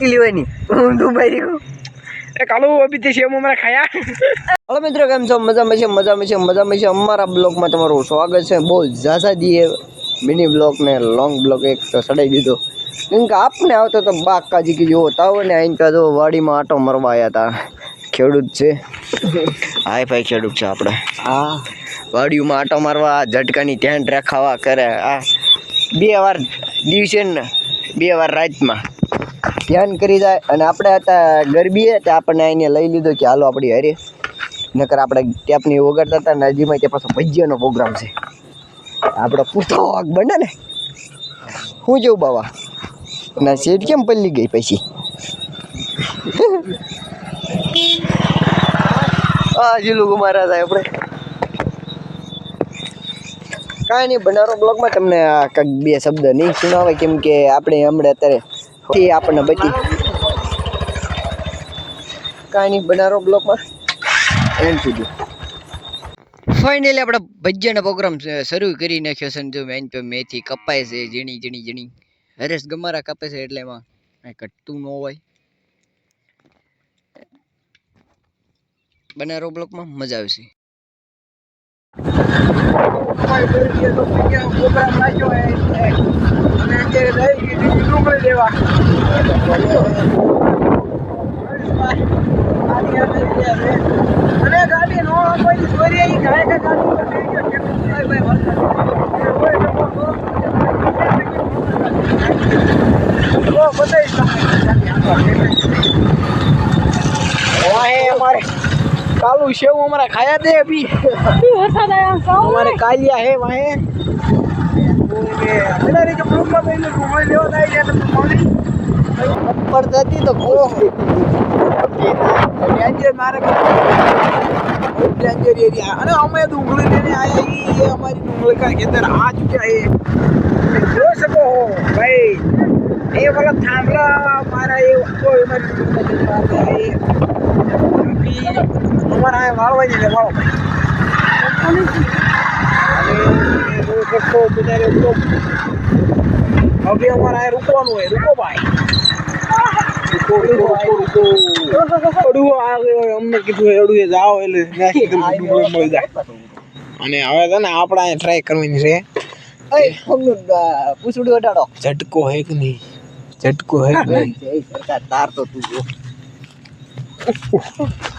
લેવાની હું દુબઈ એ કાલુ અભી તે શેમ અમારા ખાયા. હલો મિત્રો કેમ છો? મજામાં છે મજામાં છે મજામાં છે અમારા બ્લોગમાં તમારું સ્વાગત છે. બહુ ઝાઝા દીએ મિની બ્લોગ ને લોંગ બ્લોગ એક તો સડાઈ દીધો. કેમ કે આપને આવતો તો બાકાજી કે જેવો તાવ ને અહીં તો જો વાડીમાં આટો મરવા આવ્યા હતા ખેડૂત છે. હાય ભાઈ ખેડૂત છે આપણે હા. વાડીમાં આટો મારવા ઝટકાની ધ્યાન રાખાવા કરે. આ બે વાર દિવસે ને બે વાર રાતમાં. ધ્યાન કરી જાય. અને આપણે હતા ગરબીએ તો આપણને અહીંને લઈ લીધો કે હાલો આપણી હારે. નકર આપણે ટેપની વગાડતા હતા ને હજીમાં ત્યાં પાછો ભજીયાનો પ્રોગ્રામ છે. આપણો પૂરતો વાગ બને ને. હું જેવું બાવા? ના સીટ કેમ પલ્લી ગઈ પછી? હા જીલું ગુમારા થાય આપણે. કાંઈ નહીં, બનારો બ્લોગમાં તમને આ કંઈક બે શબ્દ નહીં સુનાવે કેમ કે આપણે હમણાં અત્યારે તે આપણને બચી કાંઈ નહીં બનારો બ્લોકમાં એન્ડ સુધી ફાઇનલી આપણે ભજીયાનો પ્રોગ્રામ શરૂ કરી નાખ્યો છે જો મેન તો મેથી કપાય છે ઝીણી ઝીણી ઝીણી હરેશ ગમારા કપે છે એટલે એમાં કાંઈ કટતું ન હોય બનારો બ્લોકમાં મજા આવશે અને हमारे कालू शेव हमारा खाया थे अभी हमारे कालिया है वहाँ ऊपर जाती तो खो मारे ડેન્જર એરિયા અને અમે ડુંગળીને આયા એ અમારી ડુંગળી કા ખેતર આ ચૂક્યા એ. જોઈ શકો ભાઈ. એ વખત થાંભલા મારા એ તો અમારી અમારા વાળવા ને વાળો અને બિચારે હવે અમારા રૂકવાનું હોય, રૂકો ભાઈ. અમને કીધું અડું જાઓ એટલે નાખી દઉં ડુંગળી મળી જાય અને હવે છે ને આપણે અહીંયા ટ્રાય કરવાની છે. પૂછડું હટાડો. ઝટકો હે કે નહીં? ઝટકો હે કે નહીં? તાર તો તું જો.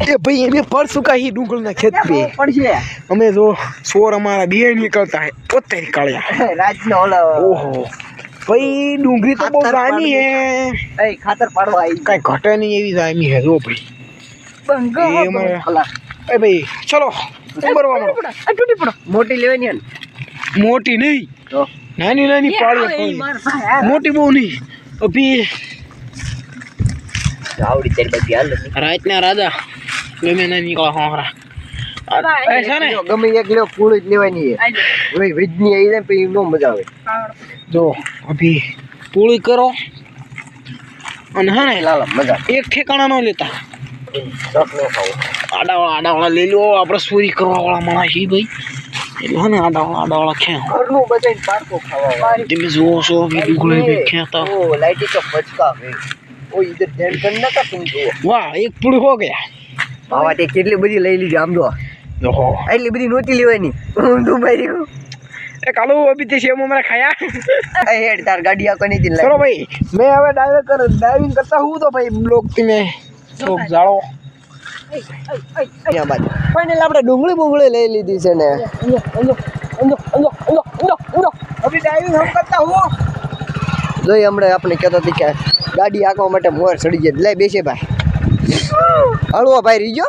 એ ભાઈ એને પરસું કાંઈ ડુંગળના ખેત પે અમે જો સોર અમારા બે નીકળતા હે પોતે નીકળ્યા રાજનો ઓલો ઓહો. ભાઈ ડુંગળી તો બહુ ખાતર હે એ ખાતર પાડવા આવી કઈ ઘટે નહીં એવી જામી હે જો ભાઈ. બંગો એ ભાઈ ચલો ઉમરવા મળો આ તૂટી પડો મોટી લેવાની હે મોટી નહીં. નાની નાની પાડો મોટી બહુ નહીં. અભી આવડી તારી બધી હાલ રાતના રાજા. ગમે ના નીકળો હોરા ગમે એક લ્યો જ લેવાની ભાઈ વિજની આવી જાય પછી નો મજા આવે. જો અભી પૂળી કરો અને હા લાલા મજા એક ઠેકાણા નો લેતા. આડાવાળા આડાવાળા લઈ લો આપણે પૂરી કરવા વાળા માણસ છે ભાઈ. એટલે હા ને આડાવાળા આડાવાળા ખેં ઘરનું બધાને પારકો ખાવા તમે જુઓ છો ખેંતા ઓ લાઈટી તો ભચકા ભાઈ. ઓ ઇધર ધ્યાન કરના કા તું જુઓ. વાહ એક પૂળી હો ગયા. બાવા તે કેટલી બધી લઈ લીધી આમ જો. એટલી બધી નહોતી લેવાની. હું દુબઈ રહ્યો એ કાલુ અભી તે સેવ મમરા ખાયા. એ હેડ તાર ગાડી આકો નહીં ચલો ભાઈ મેં હવે ડાઈવિંગ ડ્રાઇવિંગ કરતા હું તો ભાઈ બ્લોક જાળો ફાઇનલ આપણે ડુંગળી બુંગળી લઈ લીધી છે ને. અભી ડાઈવિંગ હમ કરતા હું. જોઈ હમણાં આપણે કહેતા હતી કે ગાડી આંકવા માટે મોર ચડી જાય લે બેસે ભાઈ. હળવો ભાઈ રીજો.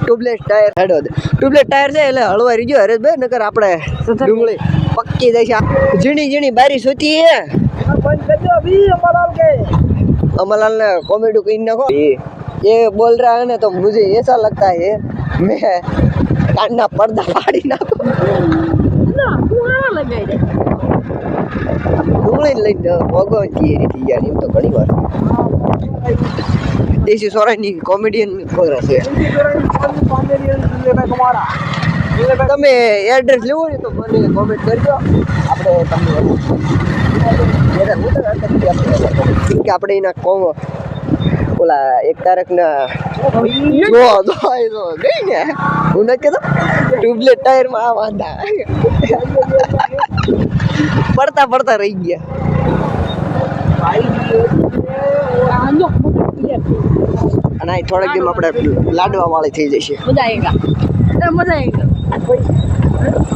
ટ્યુબલેસ ટાયર હેડો ટ્યુબલેસ ટાયર છે એટલે હળવા રીજો, હરેશભાઈ, નકર આપણે ડુંગળી પક્કી જાય છે ઝીણી ઝીણી બારીશ હોતી હે. અમલાલ ને કોમેડી કહી નાખો. એ બોલ રહ્યા ને તો મુજે એસા લગતા હે. મેં કાનના પડદા પાડી નાખો. ડુંગળી લઈને ભગવાનથી એ રીતે યાર, એમ તો ઘણી વાર દેશી સોરાની કોમેડિયન તમે એડ્રેસ લેવો ને તો મને કોમેન્ટ કરજો. આપણે તમને કે આપણે એના કોમ ઓલા એક તારકના જો જો જો ગઈ ને. હું નથી કહેતો. ટ્યુબલેટ ટાયરમાં આ વાંધા. પડતા પડતા રહી ગયા. અને આ થોડાક દિન આપણે લાડવા વાળી થઈ જશે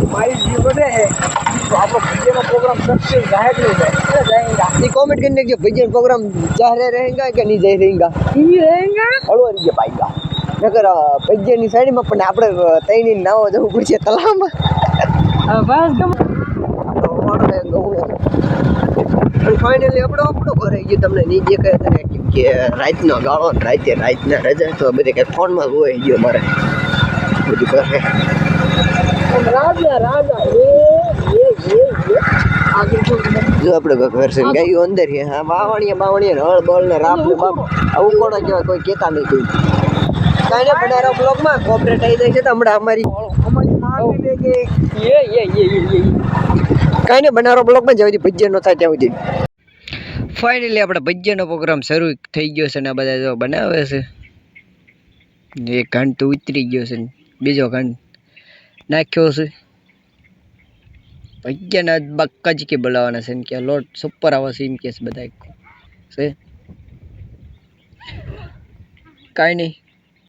મારી જીવ વધે છે તો આપણો બીજેનો પ્રોગ્રામ સક્સેસ જાહેર નહીં જાય ये कमेंट करने के भैया प्रोग्राम जाहिर रहेगा कि नहीं जाहिर रहेगा હળવો રીતે પાઈગા નકર ભૈયાની સાઈડમાં પણ આપણે તઈની નાવો જવું પડશે તલાવમાં ફાઇનલી આપણો આપણો ઘરે ગયો. તમને નીચે કહે તને કે રાતનો ગાળો રાતે રાતના રજા તો બધે કંઈ ફોનમાં હોય ગયો મારે. બધું કરે રાજા રાજા એ એ એ એ જો આપણે કોઈ version ગાયું અંદર છે હા બાવણીએ બાવણીએ હળ બળ ને રાપ ને બાપ. આવું કોણ કહેવાય કોઈ કહેતા નહીં કોઈ. કાંઈ નહીં બનારા બ્લોગમાં કોપરેટ આવી જાય છે તો હમણાં અમારી અમારી એ એ એ કે કાંઈ નહીં બનારો બ્લોકમાં જ્યાં સુધી ભજ્ય ન થાય ત્યાં સુધી. ફાઇનલી આપણે ભજીયાનો પ્રોગ્રામ શરૂ થઈ ગયો છે ને બધા જો બનાવે છે. એક ઘંટ ઉતરી ગયો છે બીજો ઘંટ નાખ્યો છે. ભજ્યના બક્કા જ કે બોલાવવાના છે કે લોટ સુપર આવે છે એમ કે બધા છે? કાંઈ નહીં